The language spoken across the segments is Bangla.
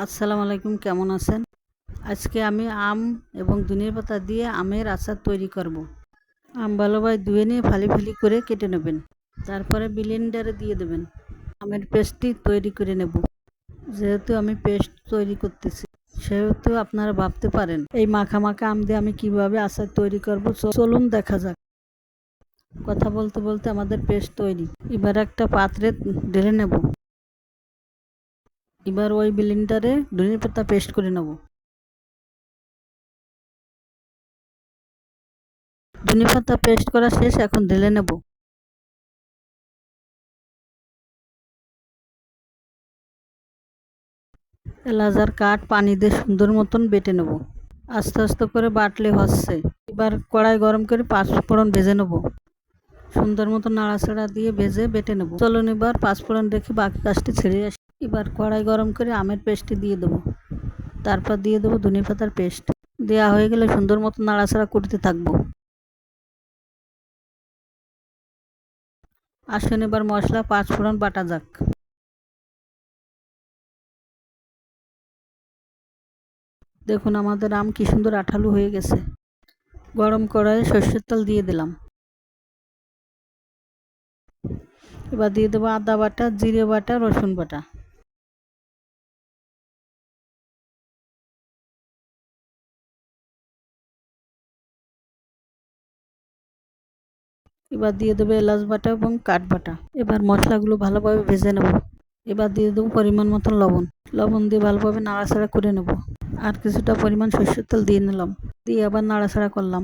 আসসালামু আলাইকুম, কেমন আছেন? আজকে আমি আম এবং দুনিয়া পাতা দিয়ে আমের আচার তৈরি করব। আম ভালোভাবে ধুয়ে নিয়ে ফালি ফালি করে কেটে নেবেন। তারপরে ব্লেন্ডারে দিয়ে দেবেন। আমের পেস্টটি তৈরি করে নেব। যেহেতু আমি পেস্ট তৈরি করতেছি, সেহেতু আপনারা ভাবতে পারেন, এই মাখা মাখা আম দিয়ে আমি কীভাবে আচার তৈরি করব। চলুন দেখা যাক। কথা বলতে বলতে আমাদের পেস্ট তৈরি। এবার একটা পাত্রে ঢেলে নেব। এবার ওই ব্লেন্ডারে ধনে পাতা পেস্ট করে নেব। ধনে পাতা পেস্ট করা শেষ, এখন ঢেলে নেব। এলাচ আর কাঠ পানি দিয়ে সুন্দর মতন বেটে নেব। আস্তে আস্তে করে বাটলে হচ্ছে। এবার কড়াই গরম করে পাঁচ ফোড়ন ভেজে নেব। সুন্দর মতো নাড়াচাড়া দিয়ে ভেজে বেটে নেব। চলুন এবার পাঁচ ফোড়ন রেখে বাকি কাজটি ছেড়ে আসি। এবার কড়াই গরম করে আমের পেস্টটি দিয়ে দেবো। তারপর দিয়ে দেবো ধনে পাতার পেস্ট। দেওয়া হয়ে গেলে সুন্দর মতো নাড়াচাড়া করতে থাকব। আসুন এবার মশলা পাঁচ ফোড়ন বাটা যাক। দেখুন আমাদের আম কি সুন্দর আঠালু হয়ে গেছে। গরম কড়াইয়ে সর্ষের তেল দিয়ে দিলাম। এবার দিয়ে দেবো আদা বাটা, জিরে বাটা, রসুন বাটা। এবার দিয়ে দেবো এলাচ বাটা এবং কাঠ বাটা। এবার মশলাগুলো ভালোভাবে ভেজে নেব। এবার দিয়ে দেবো পরিমাণ মতন লবণ। লবণ দিয়ে ভালোভাবে নাড়াচাড়া করে নেব। আর কিছুটা পরিমাণ সর্ষের তেল দিয়ে নিলাম। দিয়ে আবার নাড়াচাড়া করলাম।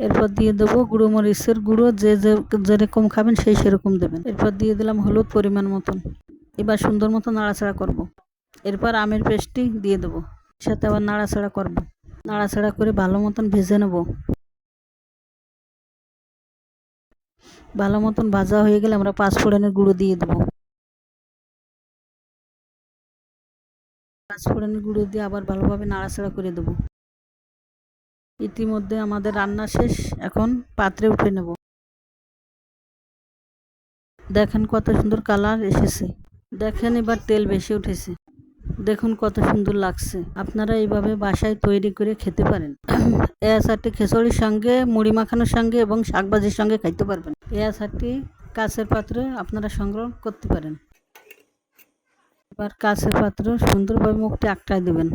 এরপর দিয়ে দেবো গুঁড়ো মরিচের গুঁড়ো। যে যে যেরকম খাবেন সেই সেরকম দেবেন। এরপর দিয়ে দিলাম হলুদ পরিমাণ মতন। এবার সুন্দর মতো নাড়াচাড়া করব। এরপর আমের পেস্টটি দিয়ে দেবো। সাথে আবার নাড়াচাড়া করব। নাড়াচাড়া করে ভালো মতন ভেজে নেব। ভালো মতন ভাজা হয়ে গেলে আমরা পাঁচ ফোড়নের গুঁড়ো দিয়ে দেবো। পাঁচ ফোড়নের গুঁড়ো দিয়ে আবার ভালোভাবে নাড়াচাড়া করে দেবো। ইতিমধ্যে আমাদের রান্না শেষ, এখন পাত্রে উঠে নেব। দেখেন কত সুন্দর কালার এসেছে। দেখেন এবার তেল বেশি উঠেছে। দেখুন কত সুন্দর লাগছে। আপনারা এইভাবে বাসায় তৈরি করে খেতে পারেন। এ আচারটি খিচুড়ির সঙ্গে, মুড়ি মাখানোর সঙ্গে এবং শাকভাজির সঙ্গে খাইতে পারবেন। এ আচারটি কাছের পাত্রে আপনারা সংগ্রহ করতে পারেন। এবার কাছের পাত্র সুন্দরভাবে মুখটি আটকায় দেবেন।